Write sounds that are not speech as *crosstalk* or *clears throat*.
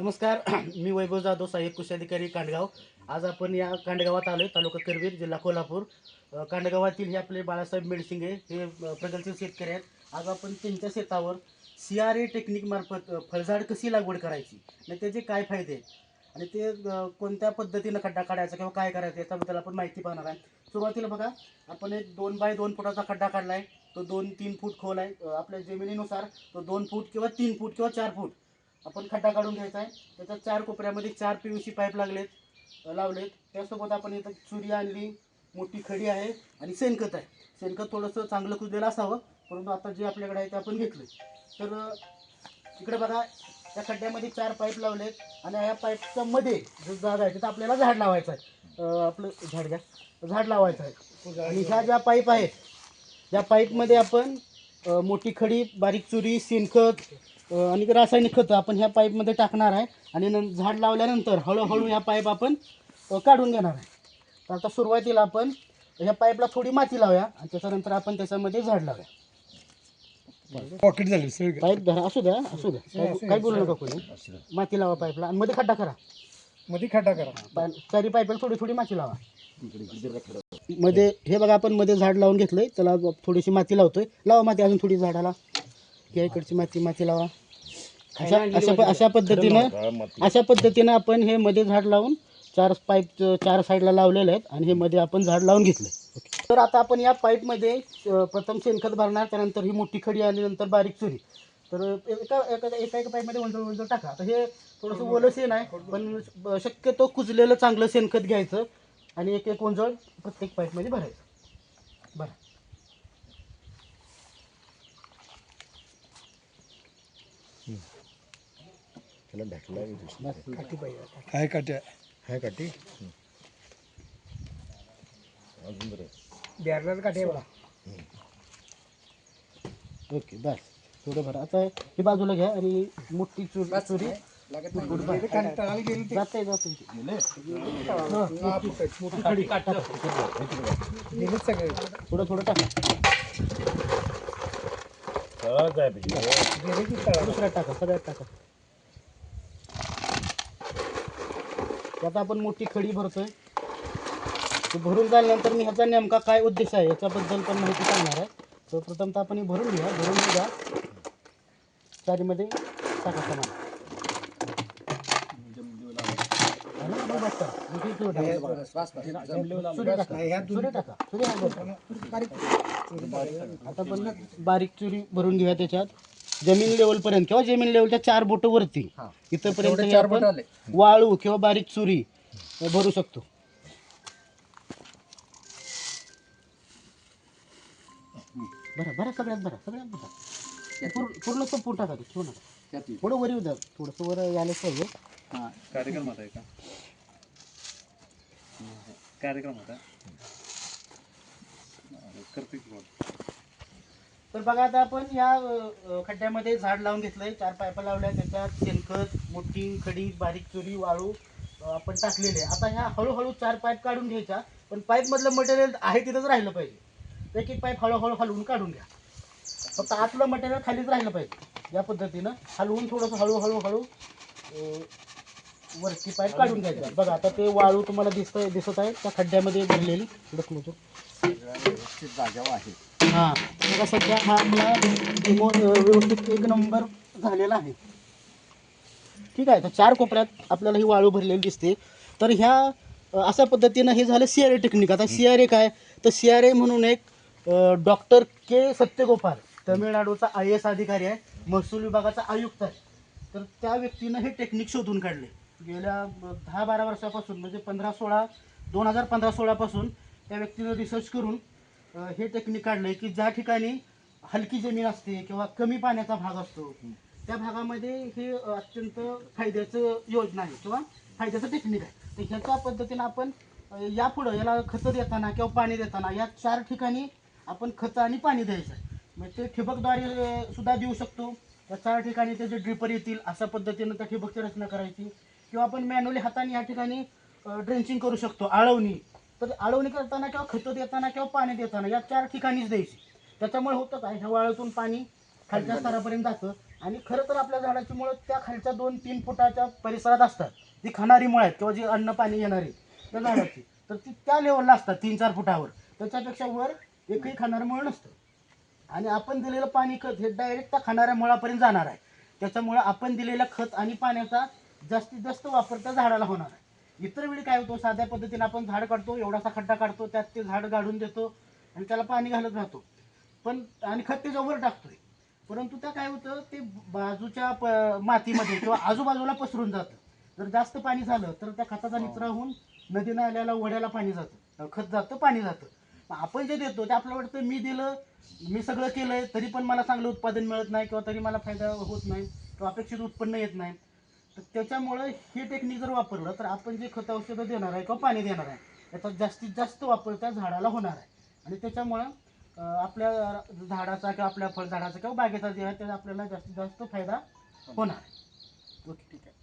नमस्कार *clears throat* मी वैभव जाधव सहाय्यक कृषी अधिकारी कांडगाव. आज आपण या कांडगावात आलो आहे तालुका करवीर जिल्हा कोल्हापूर. अ, कांडगावातील हे आपले बाळासाहेब मेडसिंगे हे अ, प्रगतशील शेतकरी आहेत. आज आपण त्यांच्या शेतावर सी आर ए टेक्निकमार्फत फळझाड कशी लागवड करायची आणि त्याचे काय फायदे आणि ते कोणत्या पद्धतीनं खड्डा काढायचा किंवा काय करायचं याच्याबद्दल आपण माहिती पाहणार आहे. सुरुवातीला बघा आपण एक दोन बाय दोन फुटाचा खड्डा काढला आहे तो दोन तीन फूट खोल आहे. आपल्या जमिनीनुसार तो दोन फूट किंवा तीन फूट किंवा चार फूट. आपण खड्डा काढून घ्यायचा आहे. त्याच्या चार कोपऱ्यामध्ये चार पी यू सी पाईप लागलेत लावलेत. त्यासोबत आपण इथं चुरी आणली मोठी खडी आहे आणि शेणखत आहे. शेणखत थोडंसं चांगलं कुजलेलं असावं परंतु आता जे आपल्याकडे आहे ते आपण घेतलं तर इकडे बघा त्या खड्ड्यामध्ये चार पाईप लावलेत आणि या पाईपच्या मध्ये जो जागा आहे तिथं आपल्याला झाड लावायचं आहे. आपलं झाड घ्या. झाड लावायचं आहे. आणि ह्या ज्या पाईप आहेत या पाईपमध्ये आपण मोठी खडी बारीक चुरी शेणखत आणि रासायनिक खतं आपण ह्या पाईपमध्ये टाकणार आहे. आणि नं झाड लावल्यानंतर हळूहळू ह्या पाईप आपण काढून घेणार आहे. तर आता सुरुवातीला आपण ह्या पाईपला थोडी माती लावूया आणि त्याच्यानंतर आपण त्याच्यामध्ये झाड लावूया. पॉकेट झाली सगळी पाईप धरा असू द्या असू द्या. काय- काय बोलू नका कोणी. माती लावा पाईपला आणि मध्ये खड्डा करा. मध्ये खड्डा करा. चारी पाईपला थोडी थोडी माती लावा. मध्ये हे बघा आपण मध्ये झाड लावून घेतलंय. त्याला थोडीशी माती लावतोय. लावा माती अजून थोडी झाडाला. या इकडची माती माती लावा. अशा अशा प- अशा पद्धतीनं अशा पद्धतीनं आपण हे मध्ये झाड लावून चार पाईप चार साईडला लावलेले आहेत आणि हे मध्ये आपण झाड लावून घेतलंय तर आता आपण या पाईपमध्ये अ, प्रथम शेणखत भरणार त्यानंतर ही मोठी खडी आणि नंतर बारीक चुरी. तर एका एका एका एका पाईपमध्ये वंजळ वंजळ टाका. आता हे थोडंसं ओलं शेण आहे पण ब- शक्यतो कुजलेलं चांगलं शेणखत घ्यायचं आणि एक एक वंजळ प्रत्येक पाईपमध्ये भरायचं. बरं. काठी पाहिजे काय काट्या बिहारला काठी बघा ओके बस। थोडं भरा। आता ही। बाजूला घ्या आणि मोठी चुर। चुरी जाते जाते मोठी खडी टाका. थोडं आहे टाका दुसऱ्यात टाका सगळ्यात टाका आता आपण मोठी खडी भरतोय. ते भरून झाल्यानंतर मी ह्याचा नेमका काय उद्देश आहे याच्याबद्दल पण माहिती सांगणार आहे. तर प्रथम तर आपण हे भरून घ्या भरून घ्या चारीमध्ये टाका समान आणि मग बस करा. मग हे सुरू टाका. सुरी टाका. सुरी टाका. सुरी हा बस. आता पण बारीक चुरी भरून घेऊया त्याच्यात. जमीन लेवल पर्यंत किंवा जमीन लेवलच्या चार बोट वरती इथपर्यंत आपण वाळू किंवा बारीक चुरी भरू शकतो. बरं बरं सगळ्यात बरं सगळ्यात बरं. पूर्ण तो पोटा टाका ठेवू नका. थोडं वर येऊ द्या. थोडंसं वर यायला पाहिजे. कार्यक्रमात आहे का? कार्यक्रम होता. करते की बोल. तर बघा आता आपण या अ, खड्ड्यामध्ये झाड लावून घेतलंय. चार पायपा लावल्या त्याच्यात शेणखत मोठी खडी बारीक चुरी वाळू अ, आपण टाकलेले. आता ह्या हळूहळू चार पाईप काढून घ्यायच्या पण पाईप मधलं मटेरियल आहे तिथंच राहिलं पाहिजे. एक एक पाईप हळूहळू हलवून काढून घ्या. फक्त आतलं मटेरियल खालीच राहिलं पाहिजे या पद्धतीनं. हलवून थोडंसं हळूहळू हळू अ, वरती पाईप काढून घ्यायचं. बघा आता ते वाळू तुम्हाला दिसत दिसत आहे. त्या खड्ड्यामध्ये भरलेली. ढकलतो हां. बघा सध्या हा आपला डेमो व्यवस्थित एक नंबर झालेला आहे. ठीक आहे तर चार कोपऱ्यात आपल्याला ही वाळू भरलेली दिसते. तर ह्या अशा पद्धतीनं हे झालं सी आर ए टेक्निक आता सी आर ए काय? तर सी आर ए म्हणून एक डॉक्टर के सत्यगोपाल तमिळनाडूचा आय एस अधिकारी आहे. महसूल विभागाचा आयुक्त आहे. तर त्या व्यक्तीनं हे टेक्निक शोधून काढले. गेल्या दहा बारा वर्षापासून म्हणजे पंधरा सोळा दोन हजार पंधरा सोळापासून त्या व्यक्तीनं रिसर्च करून हे टेक्निक काढलंय की ज्या ठिकाणी हलकी जमीन असते किंवा कमी पाण्याचा भाग असतो त्या भागामध्ये हे अत्यंत फायद्याचं योजना आहे किंवा फायद्याचं टेक्निक आहे. तर ह्याच्या पद्धतीनं आपण यापुढं याला खतं देताना किंवा पाणी देताना या चार ठिकाणी आपण खतं आणि पाणी द्यायचं आहे. म्हणजे ते ठिबकद्वारे सुद्धा देऊ शकतो. त्या चार ठिकाणी त्याचे ड्रिपर येतील अशा पद्धतीनं त्या ठिबकची रचना करायची. किंवा आपण मॅन्युअली हाताने या ठिकाणी ड्रेंचिंग करू शकतो आळवणी. तर आळवणी करताना किंवा खतं देताना किंवा पाणी देताना या चार ठिकाणीच द्यायची. त्याच्यामुळे होतं काय ह्या वाळूतून पाणी खालच्या स्तरापर्यंत जातं. आणि खरं तर आपल्या झाडाची मुळं त्या खालच्या दोन तीन फुटाच्या परिसरात असतात. जी खाणारी मुळं आहेत किंवा जी अन्न पाणी येणारी त्या झाडाची. तर ती त्या लेवलला असतात तीन चार फुटावर. त्याच्यापेक्षा वर एकही खाणारं मुळ नसतं. आणि आपण दिलेलं पाणी खत हे डायरेक्ट त्या खाणाऱ्या मुळापर्यंत जाणार आहे. त्याच्यामुळं आपण दिलेलं खत आणि पाण्याचा जास्तीत जास्त वापर त्या झाडाला होणार आहे. इतर वेळी काय होतं साध्या पद्धतीने आपण झाड काढतो एवढासा खड्डा काढतो त्यात ते झाड गाडून देतो आणि त्याला पाणी घालत राहतो. पण आणि खत त्याच्यावर टाकतोय. परंतु त्या काय होतं ते बाजूच्या प- मातीमध्ये किंवा आजूबाजूला पसरून जातं. जर जास्त पाणी झालं तर त्या खताचा निचरा होऊन नदी नाल्याला वड्याला पाणी जातं. खत जातं पाणी जातं. आपण जे देतो ते आपल्याला वाटतं मी दिलं मी सगळं केलंय तरी पण मला चांगलं उत्पादन मिळत नाही किंवा तरी मला फायदा होत नाही किंवा अपेक्षित उत्पन्न येत नाही. तर त्याच्यामुळं हे टेक्निक जर वापरलं तर आपण जे खत औषधं देणार आहे किंवा पाणी देणार आहे याचा जास्तीत जास्त वापर त्या झाडाला होणार आहे. आणि त्याच्यामुळं आपल्या झाडाचा किंवा आपल्या फळझाडाचा किंवा बागेचा जे आहे त्याचा आपल्याला जास्तीत जास्त फायदा होणार आहे. ओके ठीक आहे.